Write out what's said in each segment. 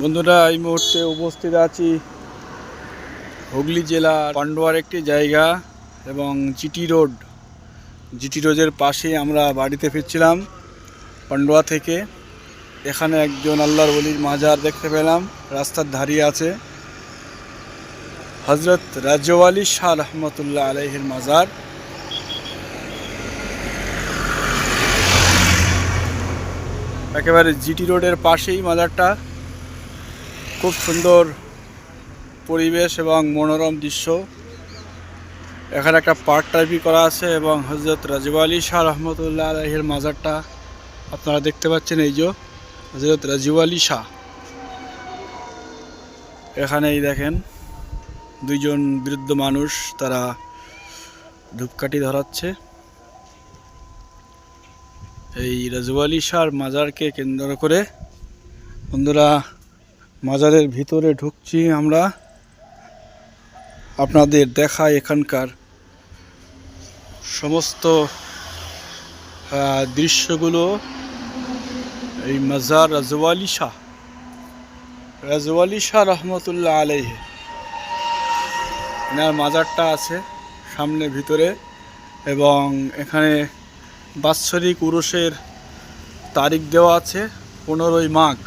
বন্ধুরা, এই মুহূর্তে উপস্থিত আছি হুগলি জেলার পান্ডুয়ার একটি জায়গা এবং জিটি রোড। জিটি রোডের পাশেই আমরা বাড়িতে ফিরছিলাম পান্ডুয়া থেকে। এখানে একজন আল্লাহর বলির মাজার দেখতে পেলাম, রাস্তার ধারিয়ে আছে। হজরত রাজওয়ালি শাহ রহমতুল্লাহ আলহির মাজার। একেবারে জিটি রোডের পাশেই মাজারটা। খুব সুন্দর পরিবেশ এবং মনোরম দৃশ্য। এখানে একটা পার্ক টাইপই করা আছে এবং হজরত রাজীব আলী শাহ রহমতুল্লাহ আলহের মাজারটা আপনারা দেখতে পাচ্ছেন এই যে হজরত রাজীব আলী শাহ। এখানে এই দেখেন দুইজন বৃদ্ধ মানুষ তারা ধূপকাঠি ধরাচ্ছে। এই রাজু আলী শাহর মাজারকে কেন্দ্র করে বন্ধুরা মাজারের ভিতরে ঢুকছি আমরা। আপনাদের দেখায় এখানকার সমস্ত দৃশ্যগুলো। এই মাজার রাজওয়ালি শাহ। রাজওয়ালি শাহ রহমতুল্লাহ আলাইহে। এনার মাজারটা আছে সামনে ভিতরে এবং এখানে বাৎসরিক উরসের তারিখ দেওয়া আছে পনেরোই মাঘ।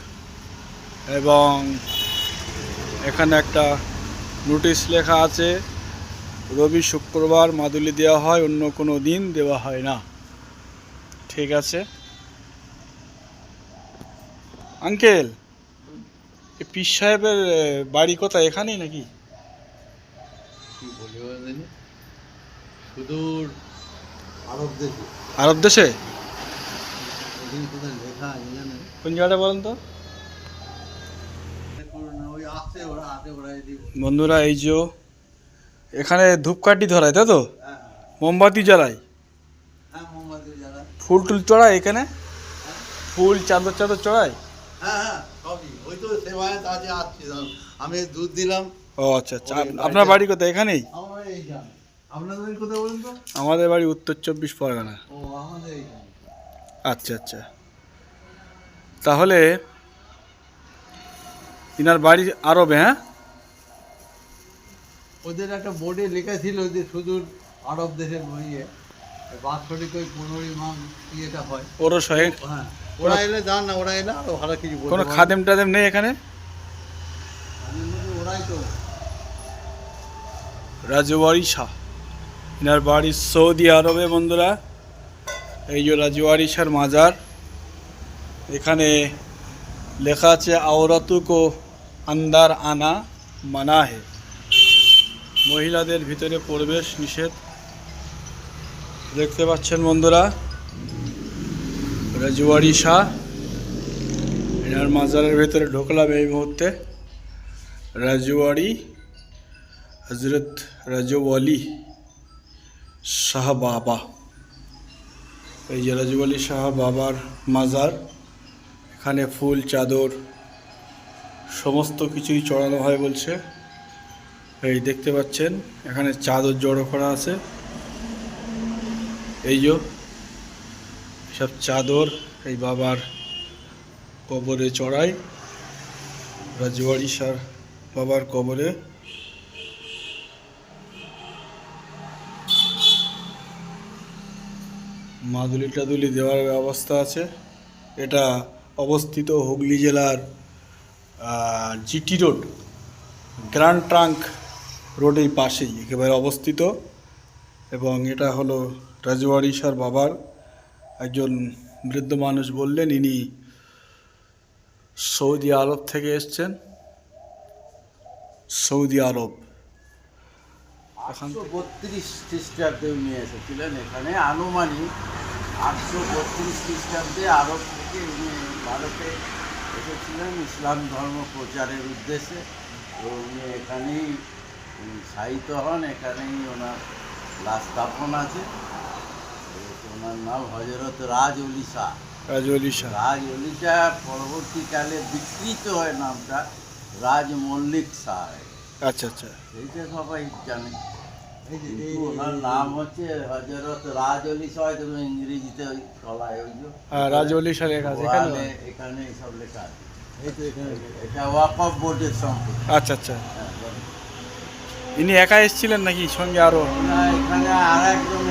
এবং এখানে একটা নোটিশ লেখা আছে রবি শুক্রবার মাদুলি দেওয়া হয় অন্য কোনো দিন দেওয়া হয় না। ঠিক আছে? আঙ্কেল এ পীর সাহেবের বাড়ি কোথায়? এখানেই নাকি? কি সুদূর আরব দেশে। আরব দেশে? কোন জায়গাটা বলেন তো? বন্ধুরা এই যে এখানে ধূপকাঠি ধরায় তাই তো? হ্যাঁ মোমবাতি জ্বালায়। হ্যাঁ মোমবাতি যারা ফুল টুল চড়ায় এখানে? ফুল চাদর চাদর চড়ায়? হ্যাঁ হ্যাঁ। আমি দুধ দিলাম। ও আচ্ছা আচ্ছা। আপনার বাড়ি কোথায়? এখানেই? আমাদের বাড়ি উত্তর চব্বিশ পরগনা। আচ্ছা আচ্ছা। তাহলে ইনার বাড়ি আরবে হ্যাঁ? ওদের একটা বোর্ডে লেখা ছিল যে সুদূর আরব দেশের বইয়ে বাৎসরিক ওই পনেরোই মাস ইয়েটা হয়। ওরও সঙ্গে হ্যাঁ ওরা এলে যান না ওরা এলে আরও ভালো কিছু কোনো খাদেম টাদেম নেই এখানে? আমি বলি, ওরাই তো। রাজওয়ারি শাহ। ইনার বাড়ি সৌদি আরবে বন্ধুরা। এই যে রাজওয়ারি শাহর মাজার। এখানে লেখা আছে আওরাতুকো আন্দার আনা মানা হে মহিলাদের ভিতরে প্রবেশ নিষেধ। দেখতে পাচ্ছেন বন্ধুরা, রাজওয়ারি শাহ। এনার মাজারের ভিতরে ঢুকলাম এই মুহূর্তে। রাজওয়ারি হজরত রাজওয়ালি শাহ বাবা। এই যে রাজওয়ালি শাহ বাবার মাজার, এখানে ফুল, চাদর সমস্ত কিছুই চড়ানো হয় বলছে। এই দেখতে পাচ্ছেন, এখানে চাদর জড়ো করা আছে। এই যে সব চাদর এই বাবার কবরে চড়াই। রাজওয়ারি শাহ বাবার কবরে। মাদুলি টাদুলি দেওয়ার ব্যবস্থা আছে। এটা অবস্থিত হুগলি জেলার জিটি রোড, গ্র্যান্ড ট্রাঙ্ক রোডের পাশেই একেবারে অবস্থিত এবং এটা হলো রাজওয়ারি সার বাবার একজন বৃদ্ধ মানুষ বললেন, ইনি সৌদি আরব থেকে এসছেন। Saudi Arab. আটশো বত্রিশ খ্রিস্টাব্দে উনি এসেছিলেন এখানে। আনুমানিক আটশো বত্রিশ খ্রিস্টাব্দে আরব থেকে উনি ভারতে এসেছিলেন ইসলাম ধর্ম প্রচারের উদ্দেশ্যে। তো উনি এখানেই শায়িত হন এখানেই ওনার লাশ স্থাপন আছে। ওনার নাম হজরত রাজ অলি শাহ। রাজওয়ালি শাহ। রাজ অলি শাহ পরবর্তীকালে বিকৃত হয় নামটা রাজ মল্লিক শাহ। আচ্ছা আচ্ছা। এইটা সবাই জানে। ওনার নাম হচ্ছে হজরত তুমি ইংরেজিতে ওই ওই লেখা আছে এখানে এখানে সব লেখা আছে। এটা ওয়াকফ বোর্ডের সম্পত্তি আচ্ছা আচ্ছা। ইনি একা এসেছিলেন নাকি সঙ্গে আরও? এখানে আর একজন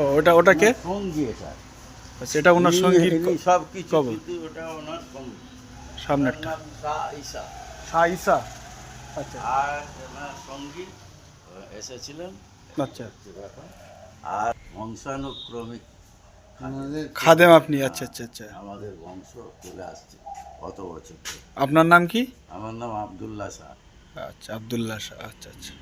ও ওটা ওটাকে সঙ্গী এটা। আচ্ছা এটা ওনার সঙ্গীর সব কিছু কবর। ওটা ওনার সঙ্গী। সামনেরটা। ওনার নাম শাহ ঈসা। শাহ ইসা আচ্ছা। আর ওনার সঙ্গী এসেছিলেন। আচ্ছা। আর বংশানুক্রমিক খাদেম আপনি আচ্ছা আচ্ছা আচ্ছা। আমাদের বংশ চলে আসছে কত বছর আপনার নাম কি? আমার নাম আবদুল্লাহ শাহ। আচ্ছা আবদুল্লাহ শাহ আচ্ছা আচ্ছা।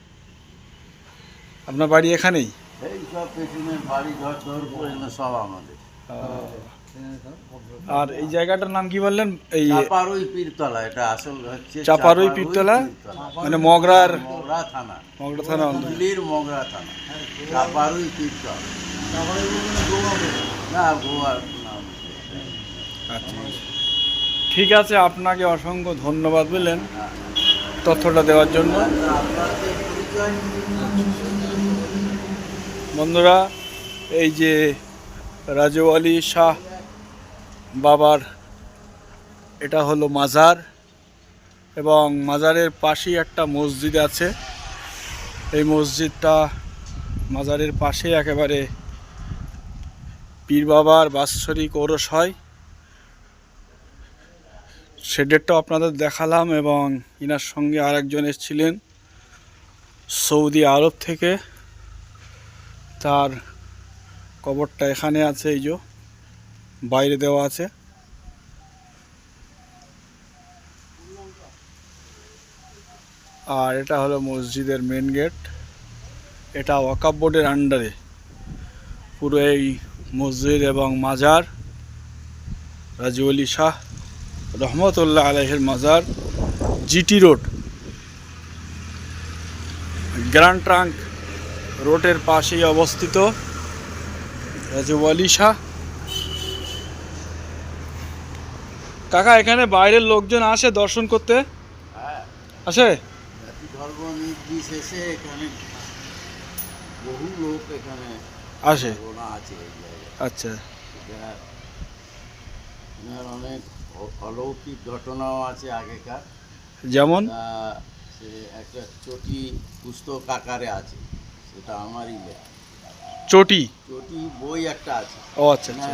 আপনার বাড়ি এখানেই? এই সব পেছনের বাড়ি ঘর দৌড় করে সব আমাদের। আর এই জায়গাটার নাম কি বললেন? এই চাপারুই পীরতলা এটা আসল হচ্ছে চাপারুই পীরতলা? মানে মগরার মগরা থানা। মগরা থানা হুগলির মগরা থানা। চাপারুই পীরতলা। না গোয়ার আচ্ছা। ঠিক আছে আপনাকে অসংখ্য ধন্যবাদ বললেন তথ্যটা দেওয়ার জন্য। বন্ধুরা এই যে রাজু আলী শাহ বাবার, এটা হলো মাজার এবং মাজারের পাশেই একটা মসজিদ আছে। এই মসজিদটা মাজারের পাশে একেবারে পীর বাবার বাৎসরিক ওরস হয়। সেডেরটাও আপনাদের দেখালাম এবং ইনার সঙ্গে আরেকজন এসেছিলেন সৌদি আরব থেকে। তার কবরটা এখানে আছে, এই যে। বাইরে দেওয়া আছে। আর এটা হলো মসজিদের মেন গেট এটা ওয়াকাব বোর্ডের আন্ডারে পুরো এই মসজিদ এবং মাজার। রাজু আলী শাহ রহমতুল্লাহ আলহের মাজার, জিটি রোড। গ্র্যান্ড ট্রাঙ্ক রোডের পাশেই অবস্থিত। রাজু আলী শাহ কাকা এখানে বাইরের লোকজন আসে দর্শন করতে? হ্যাঁ। আসে? ধর্ম নির্বিশেষে এখানে বহু লোক এখানে আসে। আছে আচ্ছা। অনেক অলৌকিক ঘটনাও আছে আগেকার। যেমন? একটা চটি পুস্তক আকারে আছে সেটা আমারই চটি? চটি বই একটা আছে। ও আচ্ছা আচ্ছা।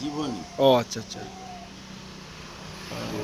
জীবনী। ও আচ্ছা আচ্ছা। তো